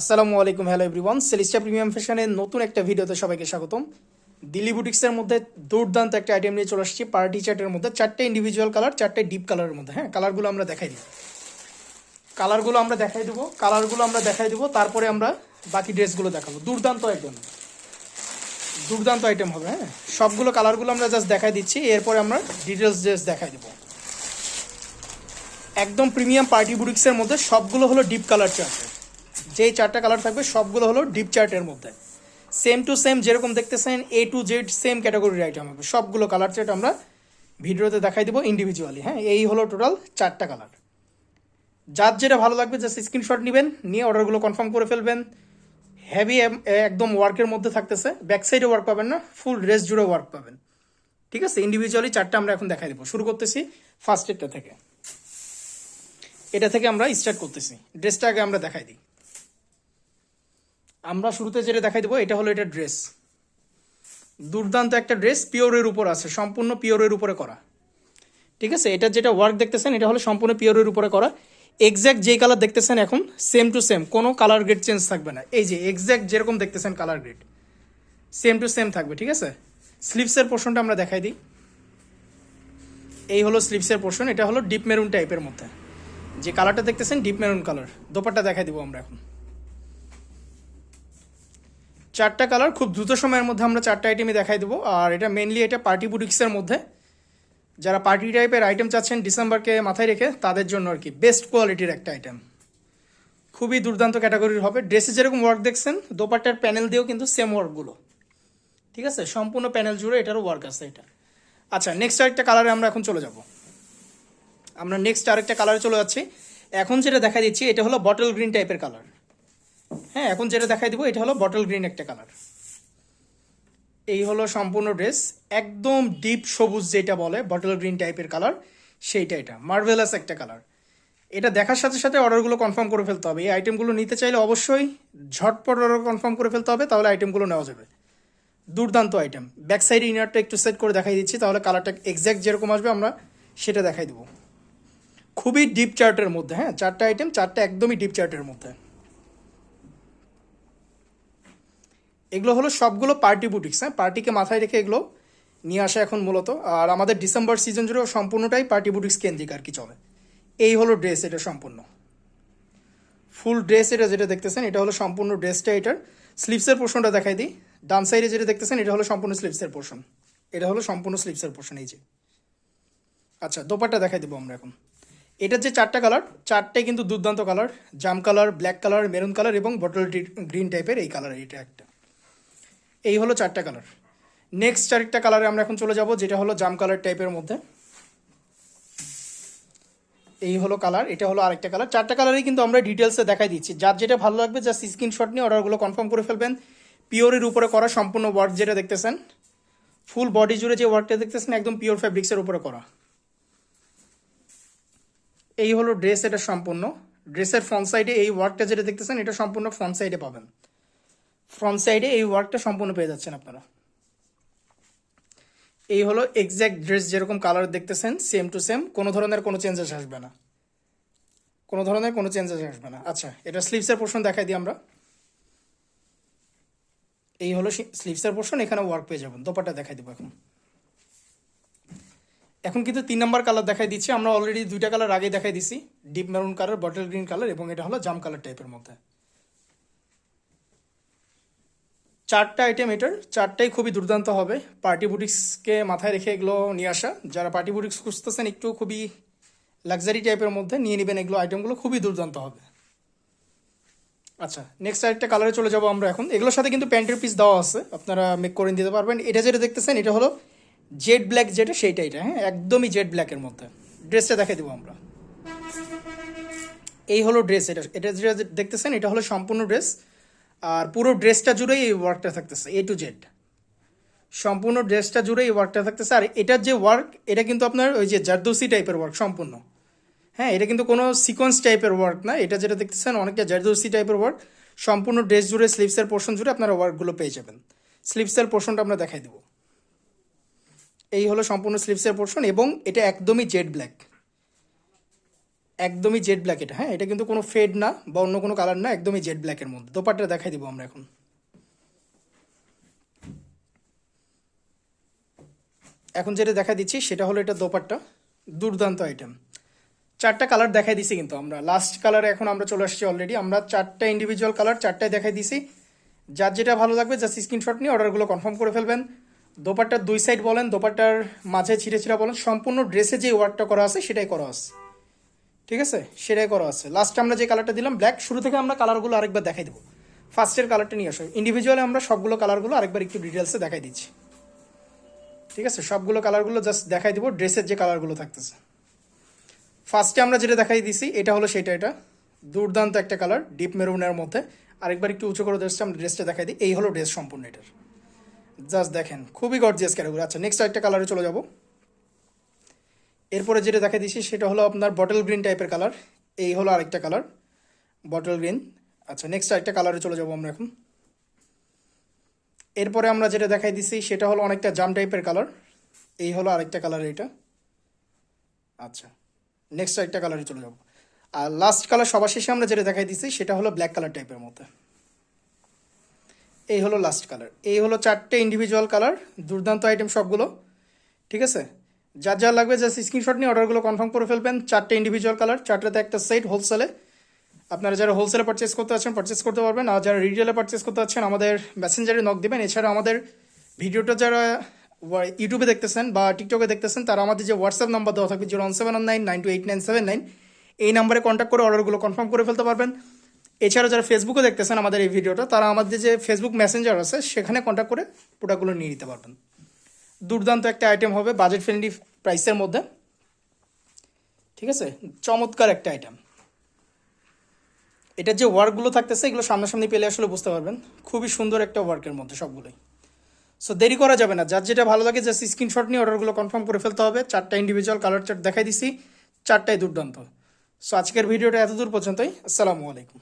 আসসালামু আলাইকুম hello everyone সেলিস্টা premium ফ্যাশনের নতুন একটা ভিডিওতে সবাইকে স্বাগতম। দিল্লি বুটিক্সের মধ্যে দুর্দান্ত একটা আইটেম নিয়ে চলে আসছি। পার্টি চার্টের মধ্যে চারটে ইন্ডিভিজুয়াল কালার চারটে ডিপ কালারের মধ্যে হ্যাঁ? কালারগুলো আমরা দেখাই দিই কালারগুলো আমরা দেখাই দেবো কালারগুলো আমরা দেখাই দেবো, তারপরে আমরা বাকি ড্রেসগুলো দেখাবো। দুর্দান্ত আইটেম দুর্দান্ত আইটেম হবে হ্যাঁ? সবগুলো কালারগুলো আমরা জাস্ট দেখাই দিচ্ছি, এরপরে আমরা ডিটেলস ড্রেস দেখাই দেবো। একদম প্রিমিয়াম পার্টি বুটিক্সের মধ্যে সবগুলো হলো ডিপ কালার চার্টের যেই চারটা কালার থাকবে সবগুলো হলো ডিপ চার্টের মধ্যে। সেম টু সেম যেরকম দেখতেছেন এ টু জেড সেম ক্যাটাগরির আইটেম হবে সবগুলো কালার চার্ট আমরা ভিডিওতে দেখাই দেবো ইন্ডিভিজুয়ালি হ্যাঁ? এই হলো টোটাল চারটা কালার যার যেটা ভালো লাগবে জাস্ট স্ক্রিনশট নেবেন, নিয়ে অর্ডারগুলো কনফার্ম করে ফেলবেন। হেভি একদম ওয়ার্কের মধ্যে থাকতেছে। ব্যাক সাইডে ওয়ার্ক পাবেন না ফুল ড্রেস জুড়ে ওয়ার্ক পাবেন। ঠিক আছে? ইন্ডিভিজুয়ালি চারটা আমরা এখন দেখাই দেবো। শুরু করতেছি ফার্স্ট এডটা থেকে। এটা থেকে আমরা স্টার্ট করতেছি। ড্রেসটা আগে আমরা দেখাই দিই। আমরা শুরুতে যেটা দেখাই দেবো, এটা হলো এটা ড্রেস দুর্দান্ত একটা ড্রেস পিওরের উপর আছে, সম্পূর্ণ পিওরের উপরে করা। ঠিক আছে? এটা যেটা ওয়ার্ক দেখতেছেন, এটা হলো সম্পূর্ণ পিওরের উপরে করা। এক্স্যাক্ট যেই কালার দেখতেছেন এখন সেম টু সেম কোনো কালার গ্রেড চেঞ্জ থাকবে না। এই যে এক্স্যাক্ট যেরকম দেখতেছেন colour grade same to same থাকবে, ঠিক আছে? স্লিভসের পোর্শনটা আমরা দেখাই দিই। এই হলো স্লিভসের পোর্শন এটা হলো ডিপ মেরুন টাইপের মধ্যে। যে কালারটা দেখতেছেন ডিপ মেরুন কালার দোপারটা দেখাই দিব আমরা এখন। চারটা কালার খুব দ্রুত সময়ের মধ্যে আমরা চারটা আইটেমই দেখাই দেবো। আর এটা মেনলি এটা পার্টি বুটিক্সের মধ্যে। যারা পার্টি টাইপের আইটেম চাচ্ছেন ডিসেম্বরকে মাথায় রেখে, তাদের জন্য আর কি বেস্ট কোয়ালিটির একটা আইটেম খুবই দুর্দান্ত ক্যাটাগরির হবে। ড্রেসে যেরকম ওয়ার্ক দেখছেন, দোপাট্টার প্যানেল দিয়েও কিন্তু সেম ওয়ার্কগুলো ঠিক আছে? সম্পূর্ণ প্যানেল জুড়ে এটারও ওয়ার্ক আছে এটা। আচ্ছা নেক্সট আরেকটা কালারে আমরা এখন চলে যাব। আমরা নেক্সট আরেকটা কালারে চলে যাচ্ছি। এখন যেটা দেখা দিচ্ছি, এটা হলো বটল গ্রিন টাইপের কালার হ্যাঁ এখন যেটা দেখাই দিব, এটা হলো বটল গ্রিন একটা কালার এই হলো সম্পূর্ণ ড্রেস একদম ডিপ সবুজ যেটা বলে বটল গ্রিন টাইপের কালার সেইটা এটা মার্ভেলাস একটা কালার এটা দেখার সাথে সাথে অর্ডারগুলো কনফার্ম করে ফেলতে হবে। এই আইটেমগুলো নিতে চাইলে অবশ্যই ঝটপট অর্ডার কনফার্ম করে ফেলতে হবে, তাহলে আইটেমগুলো নেওয়া যাবে। দুর্দান্ত আইটেম ব্যাক সাইড ইনারটা একটু সেট করে দেখাই দিচ্ছি, তাহলে কালারটা এক্স্যাক্ট যেরকম আসবে আমরা সেটা দেখাই দেবো। খুবই ডিপ চার্টের মধ্যে হ্যাঁ চারটা আইটেম চারটা একদমই ডিপ চার্টের মধ্যে। এগুলো হলো সবগুলো পার্টি বুটিক্স হ্যাঁ? পার্টিকে মাথায় রেখে এগুলো নিয়ে আসা এখন মূলত। আর আমাদের ডিসেম্বর সিজন জুড়েও সম্পূর্ণটাই পার্টি বুটিক্স কেন্দ্রিক আর কি চলে। এই হলো ড্রেস এটা সম্পূর্ণ। ফুল ড্রেস এটা যেটা দেখতেছেন, এটা হলো সম্পূর্ণ ড্রেসটা এটার। স্লিভসের পোর্শনটা দেখাই দিই। ডান সাইডে যেটা দেখতেছেন, এটা হলো সম্পূর্ণ স্লিভসের পোর্শন এটা হলো সম্পূর্ণ স্লিভসের পোর্শন এই যে। আচ্ছা দোপাট্টা দেখাই দেবো আমরা এখন। এটার যে চারটা কালার চারটাই কিন্তু দুর্দান্ত কালার জাম colour black colour maroon colour এবং বটল গ্রিন টাইপের এই কালার এটা একটা। এই হলো চারটা কালার নেক্সট চারটা কালারে আমরা এখন চলে যাব, যেটা হলো জাম কালার টাইপের মধ্যে। এই হলো কালার এটা হলো আরেকটা কালার চারটা কালারই কিন্তু আমরা ডিটেলসে দেখাই দিচ্ছি। যার যেটা ভালো লাগবে জাস্ট স্ক্রিনশট নিয়ে অর্ডারগুলো কনফার্ম করে ফেলবেন। পিওরের উপরে করা সম্পূর্ণ ওয়ার্ক যেটা দেখতেছেন ফুল বডি জুড়ে যে ওয়ার্কটা দেখতেছেন, একদম পিওর ফ্যাব্রিক্সের উপরে করা। এই হলো ড্রেস এটা সম্পূর্ণ। ড্রেসের ফ্রন্ট সাইডে এই ওয়ার্কটা যেটা দেখতেছেন, এটা সম্পূর্ণ ফ্রন্ট সাইডে পাবেন। ফ্রন্ট সাইডে এই ওয়ার্কটা সম্পূর্ণ পেয়ে যাচ্ছেন আপনারা। এই হলো এক্স্যাক্ট ড্রেস যেরকম কালার দেখতেছেন সেম টু সেম কোনো ধরনের কোনো চেঞ্জেস আসবে না। কোনো ধরনের কোনো চেঞ্জেস আসবে না। আচ্ছা এটা স্লিভসের পোর্শন দেখাই দিই আমরা। এই হলো স্লিভসের পোর্শন এখানে ওয়ার্ক পেয়ে যাবেন। দোপাটা দেখাই দেবো এখন। এখন কিন্তু তিন নম্বর কালার দেখাই দিচ্ছি। আমরা অলরেডি দুইটা কালার আগে দেখাই দিছি। Deep maroon colour bottle green colour এবং এটা হলো জাম কালার টাইপের মধ্যে। চারটা আইটেম এটার, চারটাই খুবই দুর্দান্ত হবে। পার্টি বুটিক্সকে মাথায় রেখে এগুলো নিয়ে আসা। যারা পার্টি বুটিক্স খুঁজতেছেন একটু খুবই লাক্সারি টাইপের মধ্যে নিয়ে নেবেন এগুলো আইটেমগুলো, খুবই দুর্দান্ত হবে। আচ্ছা নেক্সট আরেকটা কালারে চলে যাব আমরা এখন। এগুলোর সাথে কিন্তু প্যান্টের পিস দেওয়া আছে। আপনারা মেক করে দিতে পারবেন। এটা যেটা দেখতেছেন, এটা হলো জেড ব্ল্যাক যেটা, সেইটা এটা হ্যাঁ? একদমই জেড ব্ল্যাকের মধ্যে। ড্রেসটা দেখে দেবো আমরা। এই হলো ড্রেস এটা এটা যেটা দেখতেছেন, এটা হলো সম্পূর্ণ ড্রেস আর পুরো ড্রেসটা জুড়েই এই ওয়ার্কটা থাকতেছে এ টু জেড সম্পূর্ণ ড্রেসটা জুড়ে এই ওয়ার্কটা থাকতেছে, আর এটার যে ওয়ার্ক এটা কিন্তু আপনার ওই যে জারদোসি টাইপের ওয়ার্ক সম্পূর্ণ। হ্যাঁ এটা কিন্তু কোনো সিকোয়েন্স টাইপের ওয়ার্ক না, এটা যেটা দেখতেছেন, অনেকটা জারদোসি টাইপের ওয়ার্ক সম্পূর্ণ ড্রেস জুড়ে স্লিভসের পোর্শন জুড়ে আপনারা ওয়ার্কগুলো পেয়ে যাবেন। স্লিভসের পোর্শনটা আমরা দেখাই দেবো। এই হলো সম্পূর্ণ স্লিভসের পোর্শন এবং এটা একদমই জেড ব্ল্যাক একদমই জেড ব্ল্যাক এটা হ্যাঁ? এটা কিন্তু কোনো ফেড না বা অন্য কোনো কালার না, একদমই জেড ব্ল্যাকের মধ্যে। দোপাট্টা দেখাই দিব আমরা এখন। এখন যেটা দেখা দিচ্ছি, সেটা হলো এটা দোপাট্টা। দুর্দান্ত আইটেম চারটা কালার দেখাই দিছি কিন্তু আমরা। লাস্ট কালারে এখন আমরা চলে আসছি অলরেডি আমরা চারটা ইন্ডিভিজুয়াল কালার চারটায় দেখাই দিছি। যার যেটা ভালো লাগবে জাস্ট স্ক্রিনশট নিয়ে অর্ডারগুলো কনফার্ম করে ফেলবেন। দোপাট্টার দুই সাইড বলেন, দোপাট্টার মাঝে ছিঁড়ে ছিঁড়া বলেন, সম্পূর্ণ ড্রেসে যে ওয়ার্কটা করা আছে, সেটাই করা আছে। ঠিক আছে? সেটাই করা আছে। লাস্টে আমরা যে কালারটা দিলাম ব্ল্যাক শুরু থেকে আমরা কালারগুলো আরেকবার দেখাই দেবো। ফার্স্টের কালারটা নিয়ে আসো। ইন্ডিভিজুয়ালি আমরা সবগুলো কালারগুলো আরেকবার একটু ডিটেলসে দেখাই দিচ্ছি। ঠিক আছে? সবগুলো কালারগুলো জাস্ট দেখাই দেবো ড্রেসের যে কালারগুলো থাকতেছে। ফার্স্টে আমরা যেটা দেখাই দিছি, এটা হলো সেটা এটা। দুর্দান্ত একটা কালার ডিপ মেরুনের মধ্যে। আরেকবার একটু উঁচু করে ড্রেসটা আমরা ড্রেসটা দেখাই দিই। এই হলো ড্রেস সম্পূর্ণ এটার। জাস্ট দেখেন, খুবই গর্জিয়াস ক্যাটাগরি আচ্ছা নেক্সট একটা কালারে চলে যাব। এরপরে যেটা দেখা দিচ্ছি সেটা হলো আপনার বটল গ্রিন টাইপের কালার এই হলো আরেকটা কালার বটল গ্রিন আচ্ছা নেক্সট আরেকটা কালারে চলে যাব আমরা এখন। এরপরে আমরা যেটা দেখাই দিছি সেটা হলো অনেকটা জাম টাইপের কালার এই হলো আরেকটা কালার এটা। আচ্ছা নেক্সট আরেকটা কালারে চলে যাব। আর লাস্ট কালার সবার শেষে আমরা যেটা দেখাই দিছি সেটা হলো ব্ল্যাক কালার টাইপের মধ্যে। এই হলো লাস্ট কালার এই হলো চারটে ইন্ডিভিজুয়াল কালার দুর্দান্ত আইটেম সবগুলো। ঠিক আছে? যার যা লাগবে জাস্ট স্ক্রিনশট নিয়ে অর্ডারগুলো কনফার্ম করে ফেলবেন। চারটে ইন্ডিভিজুয়াল কালার চারটাতে একটা সেট হোলসেলে আপনারা যারা হোলসেলে পারচেস করতে আছেন পারচেস করতে পারবেন। আর যারা রিটেলে পারচেস করতে আছেন, আমাদের মেসেঞ্জারে নক দেবেন। এছাড়া আমাদের ভিডিওটা যারা ইউটিউবে দেখতেছেন বা টিকটকে দেখতেছেন, তারা আমাদের যে হোয়াটসঅ্যাপ নাম্বার দেওয়া থাকবে zero one seven nine nine two eight nine seven nine এই নাম্বারে কন্ট্যাক্ট করে অর্ডারগুলো কনফার্ম করে ফেলতে পারবেন। এছাড়া যারা ফেসবুকে দেখতেছেন আমাদের এই ভিডিওটা, তারা আমাদের যে ফেসবুক মেসেঞ্জার আছে, সেখানে কন্ট্যাক্ট করে প্রোডাক্টগুলো নিয়ে নিতে পারবেন। দুর্দান্ত একটা আইটেম হবে বাজেট ফ্রেন্ডলি প্রাইসের মধ্যে। ঠিক আছে? চমৎকার একটা আইটেম এটার যে ওয়ার্কগুলো থাকতেছে, এগুলো সামনাসামনি পেলে আসলে বুঝতে পারবেন। খুবই সুন্দর একটা ওয়ার্কের মধ্যে সবগুলোই। সো দেরি করা যাবে না। যার যেটা ভালো লাগে জাস্ট স্ক্রিনশট নিয়ে অর্ডারগুলো কনফার্ম করে ফেলতে হবে। চারটা ইন্ডিভিজুয়াল কালার চার্ট দেখাই দিছি। চারটাই দুর্দান্ত। সো আজকের ভিডিওটা এত দূর পর্যন্তই। আসসালামু আলাইকুম।